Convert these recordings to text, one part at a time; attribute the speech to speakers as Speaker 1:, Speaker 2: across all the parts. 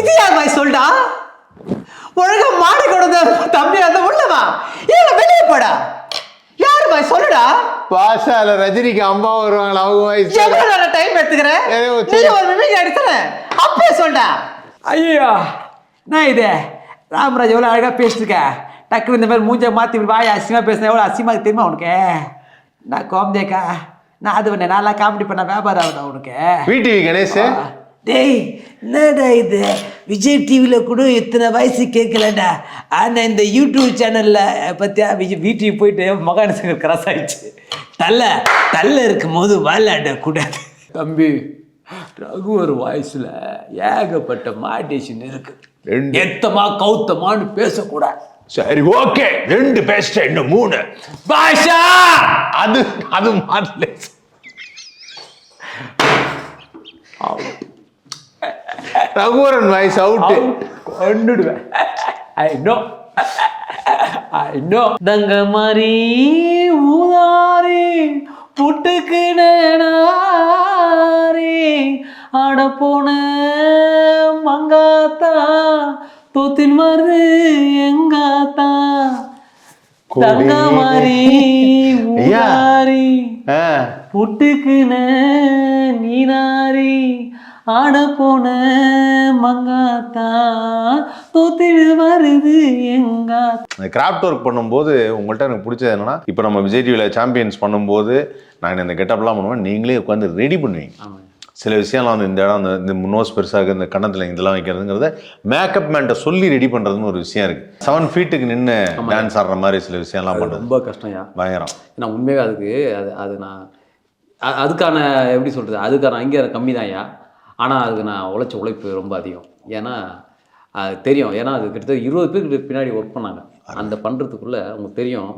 Speaker 1: இது யார் பாய் சொல்டா? ஒழுங்கா மாடி கொடுத்த தம்பி அந்த உள்ளவா இல்ல வெளியே போடா. யார் பாய் சொல்லுடா?
Speaker 2: பாஷால ரஜினிக்கு அம்மா வருவாங்களா? அவங்க வயசு
Speaker 1: எவ்வளவு டைம் எடுத்துக்கிறேன் நீ ஒரு மிமிக் அடிச்சல அப்பே சொல்டா. ஐயோ நான் இது? ராமராஜ் எவ்வளோ அழகாக பேசிருக்க டக்குனு இந்த மாதிரி மூஞ்ச மாற்றி இப்படி வாய் அசிங்கமாக பேசினேன் எவ்வளோ அசிங்கமாக தெரியுமா உனக்கு? நான் கோமதேக்கா நான் அது பண்ணேன். நல்லா காமெடி பண்ண வியாபாரம் ஆகுதா உனக்கு.
Speaker 2: விடிவி கணேஷ்
Speaker 1: டேய் என்னடா இது? விஜய் டிவியில் கூட இத்தனை வயசு கேட்கலடா ஆனால் இந்த யூடியூப் சேனலில் பற்றியா விஜய் வீட்டுக்கு போயிட்டு மகான சங்கர் கிராஸ் ஆயிடுச்சு. தள்ள தள்ள இருக்கும் போது விளையாட கூடாது. தம்பி ரகுவர் வாய்ஸில் ஏகப்பட்ட மாடேஷன் இருக்கு.
Speaker 2: ரெண்டு.
Speaker 1: எத்தமா கௌத்தமான்னு பேசக்கூடாது.
Speaker 2: சரி ஓகே. ரெண்டு பேஸ்ட் இன்னும் மூணு.
Speaker 1: பாஷா!
Speaker 2: அது அது மாடல ரகுவரன் வாய்ஸ் அவுட்
Speaker 1: கொண்டுடுவேன். ஐ நோ ஐ நோ தங்க மாதிரி ஊதாரி புட்டுக்கு நேனாரி. ஆட போன மங்காத்தா தூத்தின் மருது எங்காத்தா. தங்க மாதிரி. ஊதாரி புட்டுக்குன நீனாரி. ஆட போன மங்காத்தா தூத்திடு வருது எங்கா.
Speaker 2: இந்த கிராஃப்ட் ஒர்க் பண்ணும்போது உங்கள்கிட்ட எனக்கு பிடிச்சது என்னன்னா இப்போ நம்ம விஜய் டிவியில் சாம்பியன்ஸ் பண்ணும்போது நான் இந்த கெட்டப்லாம் பண்ணுவேன் நீங்களே உட்காந்து ரெடி பண்ணுவீங்க. சில விஷயம்லாம் வந்து இந்த இடம் அந்த இந்த நோஸ் பெருசாக இந்த கண்ணத்தில் இதெல்லாம் வைக்கிறதுங்கிறத மேக்கப் மேன்ட்ட சொல்லி ரெடி பண்ணுறதுன்னு ஒரு விஷயம் இருக்குது செவன் ஃபீட்டுக்கு நின்று டான்ஸ் ஆடுற மாதிரி சில விஷயம்லாம் பண்ணுறது.
Speaker 3: ரொம்ப கஷ்டம்யா
Speaker 2: பயங்கரம்.
Speaker 3: நான் உண்மையாக அதுக்கு அது அது நான் அதுக்கான எப்படி சொல்கிறது அதுக்கான அங்கீகாரம் கம்மி தான்யா ஆனால் அதுக்கு நான் உழைச்ச உழைப்பு ரொம்ப அதிகம். ஏன்னா அது தெரியும். ஏன்னா அது கிட்டத்தட்ட இருபது பேருக்கு பின்னாடி ஒர்க் பண்ணாங்க. அந்த பண்ணுறதுக்குள்ளே உங்களுக்கு தெரியும்.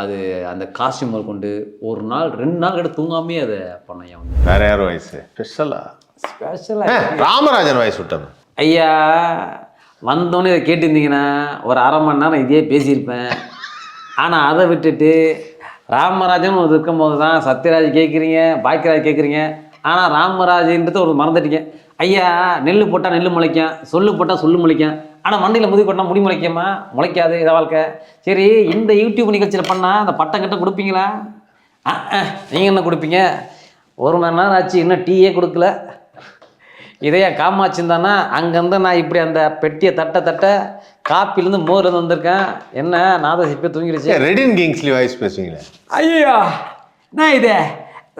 Speaker 3: அது அந்த காஸ்டியூம் கொண்டு ஒரு நாள் ரெண்டு நாள் கிட்ட தூங்காமே அதை பண்ணேன் வந்து
Speaker 2: வேற யாரும் வயசு? ஸ்பெஷலா?
Speaker 3: ஸ்பெஷலாக
Speaker 2: ராமராஜன் வயசு விட்டது.
Speaker 3: ஐயா வந்தோடனே இதை கேட்டிருந்தீங்கன்னா ஒரு அரை மணி நேரம் இதே பேசியிருப்பேன். ஆனால் அதை விட்டுட்டு ராமராஜன் ஒரு இருக்கும்போது தான் சத்யராஜ் கேட்குறீங்க பாக்கியராஜ் கேட்குறீங்க. ஆனால் ராமராஜன்றது ஒரு மறந்துட்டீங்க. ஐயா நெல் போட்டால் நெல் முளைக்கும் சொல்லு போட்டால் சொல்லு முளைக்கும். ஆனால் மண்டையில் முதுகு கொட்டா முடி முளைக்குமா? முளைக்காது இதை வாழ்க்கை. சரி இந்த யூடியூப் நிகழ்ச்சியில் பண்ணால் அந்த பட்டம் கட்ட கொடுப்பீங்களா? நீங்கள் என்ன கொடுப்பீங்க? ஒரு மணி நேரம் ஆச்சு இன்னும் டீயே கொடுக்கல. இதே காமாட்சி இருந்தானா அங்கேருந்து நான் இப்படி அந்த பெட்டியை தட்ட தட்ட காப்பிலேருந்து மோர் இருந்து வந்திருக்கேன். என்ன நாதம் இப்போ தூங்கிடுச்சு.
Speaker 2: ரெடின் கிங்ஸ்லி வாய்ஸ் பேசுவீங்களே?
Speaker 1: ஐயோ நான் இது?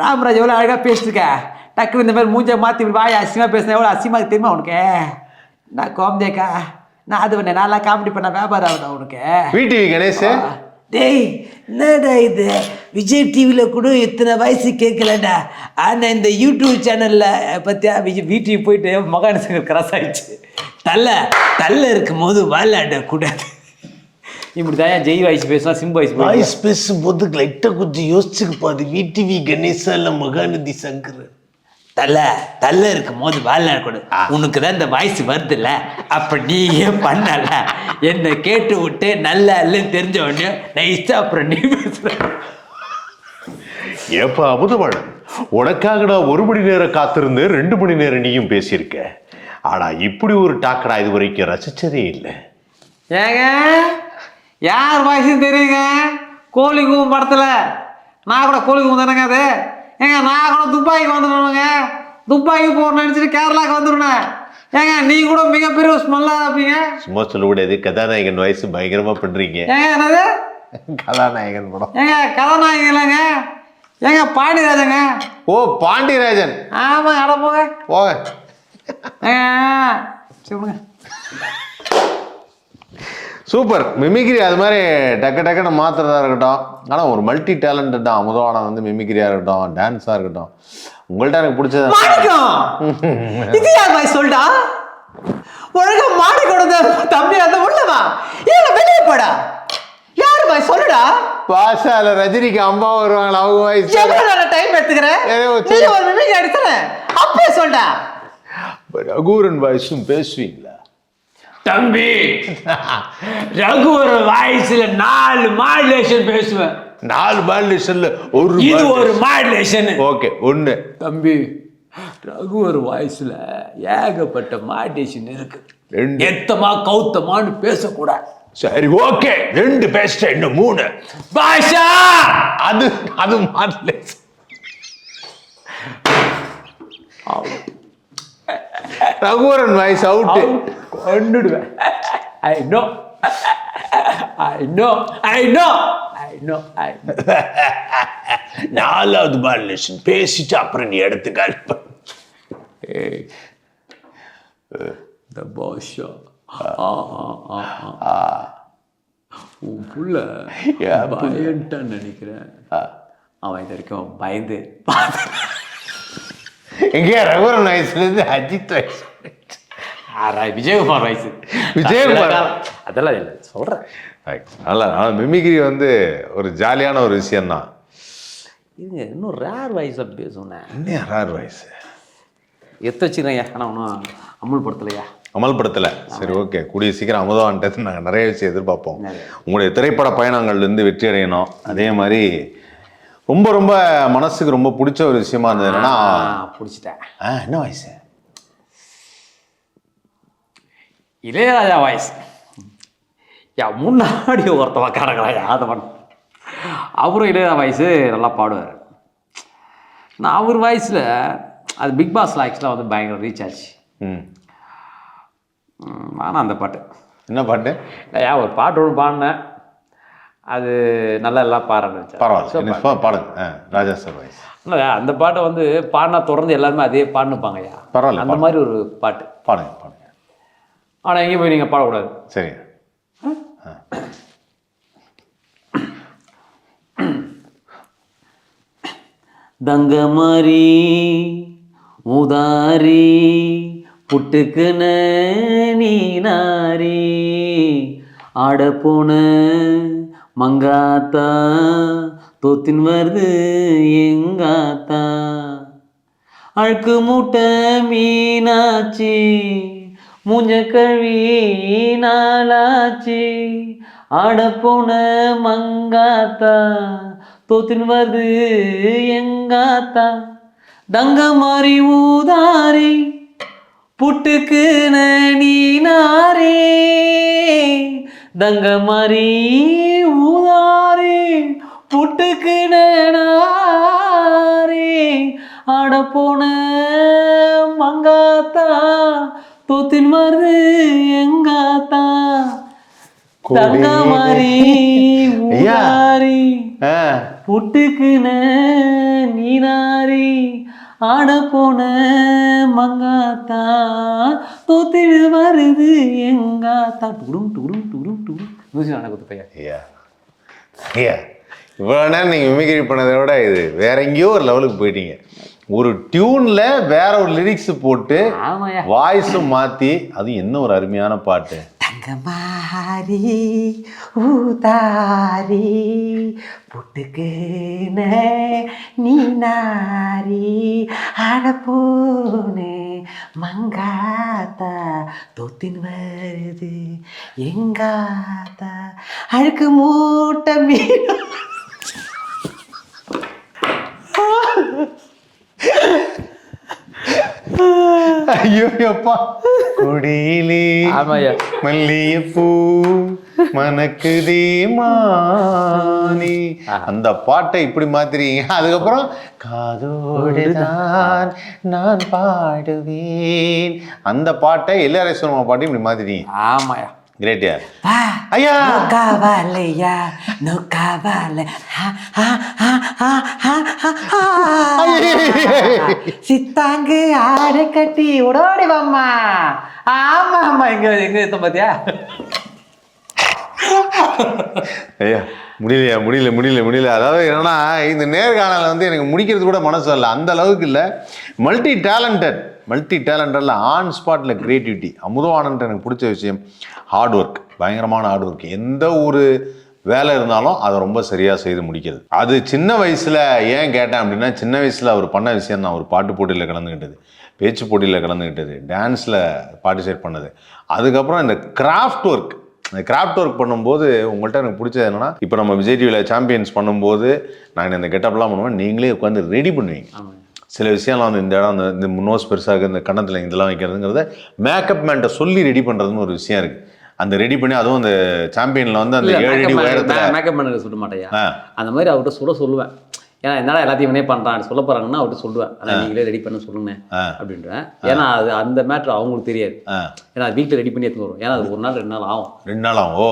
Speaker 1: ராமராஜ் எவ்வளோ அழகாக பேசிருக்க. டக்குனு இந்த மாதிரி மூஞ்ச மாற்றி இப்படி வாய் அசிங்கமாக பேசினேன் எவ்வளோ அசிங்கமாக தெரியுமா உனக்கு? நான் கோமதேக்கா நான் அது பண்ணேன். நல்லா காமெடி பண்ண வியாபாரம் ஆகுதா உனக்கு.
Speaker 2: விடிவி கணேஷ்
Speaker 1: டேய் என்னடா இது? விஜய் டிவியில் கூட இத்தனை வயசு கேட்கலடா. ஆனால் இந்த யூடியூப் சேனலில் பற்றியா விஜய் வீட்டுக்கு போயிட்டு மகான சங்கர் கிராஸ் ஆயிடுச்சு. தள்ள தள்ள இருக்கும் போது விளையாட கூடாது
Speaker 3: இப்படி தான் ஜெய் வாய்ஸ் பேசுனா சிம் வாய்ஸ் பேசுனா
Speaker 2: வாய்ஸ் பேசும்போது லைட்டாக கொஞ்சம் யோசிச்சுக்கு பாரு. விடிவி கணேசா இல்லை மகாநதி சங்கர்
Speaker 1: தள்ள தள்ள இருக்கும் போது விளையாடக்கூடாது உனக்கு தான் இந்த வயசு வருதுல்ல. அப்போ நீயே பண்ணல. என்னை கேட்டு விட்டு நல்லா இல்லைன்னு தெரிஞ்ச உடனே நைஸா அப்புறம் நீ பேசுற.
Speaker 2: ஏப்பா அமுதவாழன் உனக்காக நான் ஒரு மணி நேரம் காத்திருந்து ரெண்டு மணி நேரம் நீயும் பேசியிருக்க. ஆனா இப்படி ஒரு டாக்கடா இது வரைக்கும் ரசிச்சதே இல்லை.
Speaker 3: ஏங்க? யார் வாய்ஸ் தெரியுங்க? கோழி கூவம் படத்தில். நான் கூட கோழி கூவம் தானேங்க அது. ஏங்க நான் கூட துப்பாய்க்கு வந்துடுவேங்க துப்பாய்க்கு போகணும்னு நினச்சிட்டு கேரளாக்கு வந்துடுவேன் ஏங்க நீ கூட மிகப்பெரிய ஸ்மெல்லாக இருப்பீங்க.
Speaker 2: சும்மா சொல்லக்கூடாது. கதாநாயகன் வயசு பயங்கரமா பண்றீங்க.
Speaker 3: ஏங்க என்னது?
Speaker 2: கதாநாயகன் படம்.
Speaker 3: ஏங்க கதாநாயகம் இல்லைங்க. ஏங்க பாண்டியராஜங்க.
Speaker 2: ஓ பாண்டியராஜன்.
Speaker 3: ஆமாம் அட
Speaker 2: போக
Speaker 3: ஏங்க சொல்லுங்க.
Speaker 2: சூப்பர். மிமிக்ரி அது மாதிரி டக்கு டக்குன்னு மாத்துறதா இருக்கட்டும். ஆனால் ஒரு மல்டி டேலண்டட் தான் அமுதவானம் வந்து மிமிக்ரியாக இருக்கட்டும் டான்ஸாக இருக்கட்டும். உங்கள்கிட்ட எனக்கு பிடிச்சது
Speaker 1: இது யார் பாய் சொல்டா ஒழுங்கா மாடி கொடுத்த தம்பி அந்த உள்ளவா இல்ல வெளியே போடா. யார் பாய் சொல்லுடா?
Speaker 2: பாஷால ரஜினிக்கு அம்மா வருவாங்களா அவங்க வயசு
Speaker 1: எவ்வளவு டைம் எடுத்துக்கிறேன்
Speaker 2: ஒரு
Speaker 1: நீ ஒரு மிமிக் அடிச்சல அப்பே சொல்டா
Speaker 2: ரகுரன் வயசும் பேசுவீங்களா?
Speaker 1: தம்பி ரகுவர் வாய்ஸ்ல நாலு மாடுலேஷன் பேசுவேன்.
Speaker 2: நாலு மாடுலேஷன்ல ஒரு
Speaker 1: இது ஒரு மாடுலேஷன்
Speaker 2: ஓகே ஒன்று
Speaker 1: தம்பி ரகுவர் வாய்ஸில் ஏகப்பட்ட மாடேஷன் இருக்கு.
Speaker 2: ரெண்டு.
Speaker 1: எத்தமா கௌத்தமான்னு பேசக்கூடாது.
Speaker 2: சரி ஓகே. ரெண்டு பேசிட்டேன் இன்னும் மூணு.
Speaker 1: பாஷா!
Speaker 2: அது அது மாடல Raghuvaran voice out
Speaker 1: கொண்டுடுவேன் I know I know I know I know I
Speaker 2: நாலாவது மாடலேஷன் பேசிட்டு அப்புறம் நீ எடுத்துக்கால்
Speaker 1: ஏய் இந்த பாஷா உன் புள்ள. பயன்ட்டான்னு நினைக்கிறேன் அவன் இது வரைக்கும் பயந்து
Speaker 2: எங்கேயா ரகுவரன் வாய்ஸ்ல இருந்து அஜித்
Speaker 1: ஆறா விஜயகுமார் வயசு.
Speaker 2: விஜயகுமார்.
Speaker 1: அதெல்லாம் இல்லை சொல்கிறேன்
Speaker 2: நல்லா ஆனால் மிமிக்ரி வந்து ஒரு ஜாலியான ஒரு விஷயம்தான்.
Speaker 1: இதுங்க இன்னும் ரேர் வாய்ஸில் பேசுனேன்
Speaker 2: இன்னும் யார் வாய்ஸ்
Speaker 1: எத்த வச்சுக்கிறேன் ஆனால் ஒன்றும் அமுல்படுத்தலையா?
Speaker 2: அமல்படுத்தல. சரி ஓகே கூடிய சீக்கிரம் அமுதவான்ட்டு நாங்கள் நிறைய விஷயம் எதிர்பார்ப்போம். உங்களுடைய திரைப்பட பயணங்கள்ல இருந்து வெற்றி அடையணும். அதே மாதிரி ரொம்ப ரொம்ப மனசுக்கு ரொம்ப பிடிச்ச ஒரு விஷயமா இருந்தது என்னன்னா
Speaker 1: பிடிச்சிட்டேன்.
Speaker 2: ஆ, என்ன வயசு
Speaker 1: இளையராஜா வாய்ஸ் யா முன்னாடி ஒருத்தவ காரங்களா யாதவன் அவரும் இளையராஜா வாய்ஸு நல்லா பாடுவார். நான் அவர் வாய்ஸில் அது பிக் பாஸ்ல ஆக்சுவலாக வந்து பயங்கர ரீச் ஆச்சு.
Speaker 2: ம்.
Speaker 1: ஆனால் அந்த பாட்டு.
Speaker 2: என்ன பாட்டு?
Speaker 1: இல்லையா ஒரு பாட்டு ஒன்று பாடினேன். அது நல்லா எல்லாம் பாடுறேன்
Speaker 2: பரவாயில்ல. பாடுங்க. ராஜா சார் வாய்ஸ்
Speaker 1: அந்த பாட்டை வந்து பாடினா தொடர்ந்து எல்லாருமே அதே பாடினுப்பாங்கய்யா
Speaker 2: பரவாயில்ல,
Speaker 1: அந்த மாதிரி ஒரு பாட்டு.
Speaker 2: பாடுங்க பாடுங்க.
Speaker 1: ஆனால் எங்கேயும் போய் நீங்கள் பாடக்கூடாது.
Speaker 2: சரி.
Speaker 1: தங்கமாரி உதாரி புட்டுக்குன நீனாரி ஆட போன மங்காத்தா தோத்தின் வருது எங்காத்தா. அழுக்கு மூட்டை மீனாச்சி மூஞ்ச கழுவி நாளாச்சி ஆட மங்காத்தா தோத்தின் வருது எங்காத்தா. தங்க மாறி ஊதாரி புட்டுக்கு நீனாரே. தங்க மாறி ஊதாரி புட்டுக்கு நாரே. ஆடப்போன மங்காத்தா தோத்தின் வருது எங்காத்தா? தங்க மாறி
Speaker 2: ஐயா.
Speaker 1: ஊதாரி
Speaker 2: ஆ.
Speaker 1: புட்டுக்கு நீனாரி. ஆட போன மங்காத்தா. தோத்திடு வருது எங்காத்தா? டுடும் டுடும் டுடும் டுடும். மியூசிக் ஆன கொடுத்த
Speaker 2: ஐயா. ஐயா. இவ்வளோ நேரம் நீங்கள் மிமிக்ரி பண்ணதை விட இது வேற எங்கேயோ ஒரு லெவலுக்கு போயிட்டீங்க. ஒரு டியூன்ல வேற ஒரு லிரிக்ஸ் போட்டு வாய்ஸும் மாத்தி அது என்ன ஒரு அருமையான பாட்டு?
Speaker 4: தங்கமாரி ஊதாரி புட்டுக்கு நீ நாரி அடப்போனே மங்காத்தா தொத்தின் வருது எங்காத்தா அழுக்கு மூட்டை மீன்
Speaker 2: ஐயோ அப்பா கொடியிலே
Speaker 1: ஆமாய்யா.
Speaker 2: மல்லிகைப்பூ மணக்குதே மானி. அந்த பாட்டை இப்படி மாத்துறீங்க அதுக்கப்புறம் காதோடுதான் நான் பாடுவேன். அந்த பாட்டை எல்லாரேஸ்வரமா பாட்டை இப்படி மாத்திட்டீங்க
Speaker 1: ஆமாயா
Speaker 2: கிரேட்டியா
Speaker 4: வா
Speaker 2: ஐயா
Speaker 4: ha, ha. சித்தாங்கு ஆடை கட்டி ஓடோடி வாம்மா.
Speaker 1: ஆமா ஆமா எங்க எங்க இருந்த பாத்தியா?
Speaker 2: ஐயா முடியலையா முடியல முடியல முடியல. அதாவது என்னன்னா இந்த நேர்காணல வந்து எனக்கு முடிக்கிறது கூட மனசு வரல. அந்த அளவுக்கு இல்லை. மல்டி டேலண்டட் மல்டி டேலண்டரில் ஆன் ஸ்பாட்டில் கிரியேட்டிவிட்டி அமுதவானன்ட்டு எனக்கு பிடிச்ச விஷயம் ஹார்ட் ஒர்க் பயங்கரமான ஹார்ட் ஒர்க் எந்த ஒரு வேலை இருந்தாலும் அதை ரொம்ப சரியாக செய்து முடிக்கிறது. அது சின்ன வயசில் ஏன் கேட்டேன் அப்படின்னா சின்ன வயசில் அவர் பண்ண விஷயம் தான். ஒரு பாட்டு போட்டியில் கலந்துக்கிட்டது பேச்சு போட்டியில் கலந்துக்கிட்டது டான்ஸில் பார்ட்டிசிபேட் பண்ணது. அதுக்கப்புறம் இந்த கிராஃப்ட் ஒர்க் இந்த கிராஃப்ட் ஒர்க் பண்ணும்போது உங்கள்கிட்ட எனக்கு பிடிச்சது என்னென்னா இப்போ நம்ம விஜய் டிவியில் சாம்பியன்ஸ் பண்ணும்போது நான் இந்த கெட்டப்லாம் பண்ணுவேன் நீங்களே உட்காந்து ரெடி பண்ணுவீங்க. சில விஷயம்லாம் வந்து இந்த இடம் இந்த நோஸ் பெருசாக இந்த கன்னத்தில் இதெல்லாம் வைக்கிறதுங்கிறத மேக்கப் மேன்ட்ட சொல்லி ரெடி பண்ணுறதுன்னு ஒரு விஷயம் இருக்குது அந்த ரெடி பண்ணி அதுவும் அந்த சாம்பியனில் வந்து அந்த ஏழு அடி உயரத்தில்
Speaker 1: மேக்கப் பண்ண சொல்ல மாட்டேயா?
Speaker 2: ஆ.
Speaker 1: அந்த மாதிரி அவர்கிட்ட சொல்ல சொல்லுவேன். ஏன்னா என்னடா எல்லாத்தையும் இவனே பண்ணுறான் சொல்ல போகிறாங்கன்னா அவர்கிட்ட சொல்லுவேன். நீங்களே ரெடி பண்ண சொல்லுங்க. அப்படின்றேன். ஏன்னா அது அந்த மேட்ரு அவங்களுக்கு தெரியாது. ஏன்னா வீட்டில் ரெடி பண்ணி எடுத்து வரும் ஏன்னா அது ஒரு நாள் ரெண்டு நாள் ஆகும்.
Speaker 2: ரெண்டு நாள் ஆகும். ஓ.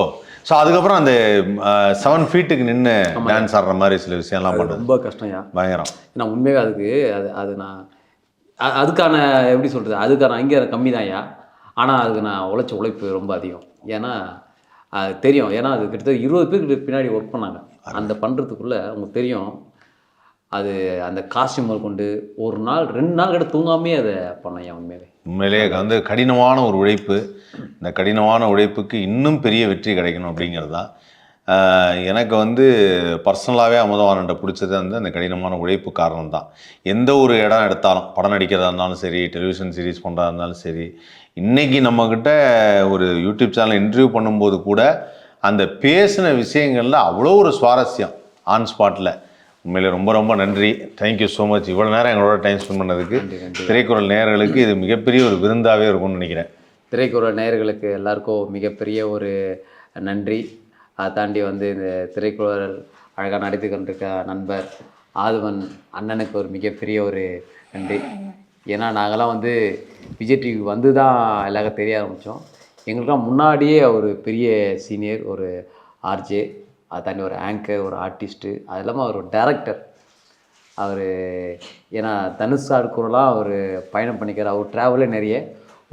Speaker 2: ஸோ அதுக்கப்புறம் அந்த செவன் ஃபீட்டுக்கு நின்று டான்ஸ் ஆடுற மாதிரி சில விஷயம்லாம் பண்ணுறது
Speaker 1: ரொம்ப கஷ்டம்யா
Speaker 2: பயங்கரம்.
Speaker 1: ஏன்னா உண்மையாக அதுக்கு அது அது நான் அதுக்கான எப்படி சொல்கிறது அதுக்கான அங்கீகாரம் கம்மி தான்யா ஆனால் அதுக்கு நான் உழைச்ச உழைப்பு ரொம்ப அதிகம். ஏன்னா அது தெரியும். ஏன்னா அது கிட்டத்தட்ட இருபது பேருக்கு பின்னாடி ஒர்க் பண்ணாங்க. அந்த பண்ணுறதுக்குள்ளே உங்களுக்கு தெரியும் அது அந்த காஸ்டியூம் கொண்டு ஒரு நாள் ரெண்டு நாள் கிட்ட தூங்காமே அதை பண்ணேன் உண்மையாகவே
Speaker 2: உண்மையிலேயே வந்து கடினமான ஒரு உழைப்பு. இந்த கடினமான உழைப்புக்கு இன்னும் பெரிய வெற்றி கிடைக்கணும் அப்படிங்கிறது தான். எனக்கு வந்து பர்சனலாகவே அமுதவானன்ட்ட பிடிச்சது வந்து அந்த கடினமான உழைப்பு காரணம் தான். எந்த ஒரு இடம் எடுத்தாலும் படம் நடிக்கிறதா இருந்தாலும் சரி டெலிவிஷன் சீரிஸ் பண்ணுறதா இருந்தாலும் சரி இன்றைக்கி நம்மக்கிட்ட ஒரு யூடியூப் சேனல் இன்டர்வியூ பண்ணும்போது கூட அந்த பேசின விஷயங்களில் அவ்வளோ ஒரு சுவாரஸ்யம் ஆன் ஸ்பாட்டில் உண்மையிலே ரொம்ப ரொம்ப நன்றி. தேங்க்யூ ஸோ மச் இவ்வளோ நேரம் எங்களோட டைம் ஸ்பெண்ட் பண்ணதுக்கு திரைக்குறள் நேயர்களுக்கு இது மிகப்பெரிய ஒரு விருந்தாகவே இருக்கும்னு நினைக்கிறேன்.
Speaker 1: திரைக்குறள் நேயர்களுக்கு எல்லாருக்கும் மிகப்பெரிய ஒரு நன்றி. அதை தாண்டி வந்து இந்த திரைக்குறள் அழகாக நடித்து கொண்டிருக்க நண்பர் ஆதவன் அண்ணனுக்கு ஒரு மிகப்பெரிய ஒரு நன்றி. ஏன்னா நாங்களாம் வந்து விஜய் டிவி வந்து தான் எல்லாருக்கும் தெரிய ஆரம்பித்தோம் எங்களுக்கெல்லாம் முன்னாடியே ஒரு பெரிய சீனியர் ஒரு ஆர்ஜே அதை தாண்டி ஒரு ஆங்கர் ஒரு ஆர்டிஸ்ட்டு அது இல்லாமல் அவர் ஒரு டேரக்டர். அவர் ஏன்னா தனுஷ் சார் கூடலாம் அவர் பயணம் பண்ணிக்கிறார். அவர் ட்ராவலே நிறைய.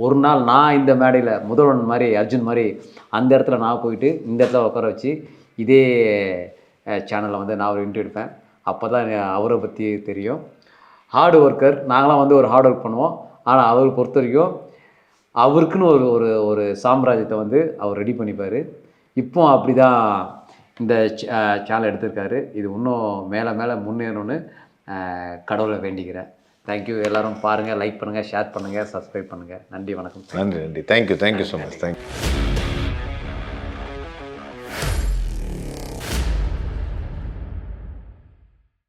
Speaker 1: ஒரு நாள் நான் இந்த மேடையில் முதல்வன் மாதிரி அர்ஜுன் மாதிரி அந்த இடத்துல நான் போயிட்டு இந்த இடத்துல உட்கார வச்சு இதே சேனலில் வந்து நான் ஒரு இன்டர்வியூ எடுப்பேன். அப்போ தான் அவரை பற்றி தெரியும். ஹார்டு ஒர்க்கர் நாங்களாம் வந்து ஒரு ஹார்ட் ஒர்க் பண்ணுவோம். ஆனால் அவர் பொறுத்த வரைக்கும் அவருக்குன்னு ஒரு ஒரு ஒரு சாம்ராஜ்யத்தை வந்து அவர் ரெடி பண்ணிப்பார். இப்போ அப்படி தான் இந்த சேனல் எடுத்திருக்காரு. இது இன்னும் மேலே மேலே முன்னேறணும்னு கடவுளை வேண்டிக்கிறேன். தேங்க்யூ எல்லாரும் பாருங்கள் லைக் பண்ணுங்கள் ஷேர் பண்ணுங்கள் சப்ஸ்கிரைப் பண்ணுங்கள் நன்றி வணக்கம்.
Speaker 2: நன்றி நன்றி. Thank you thank you so much thank you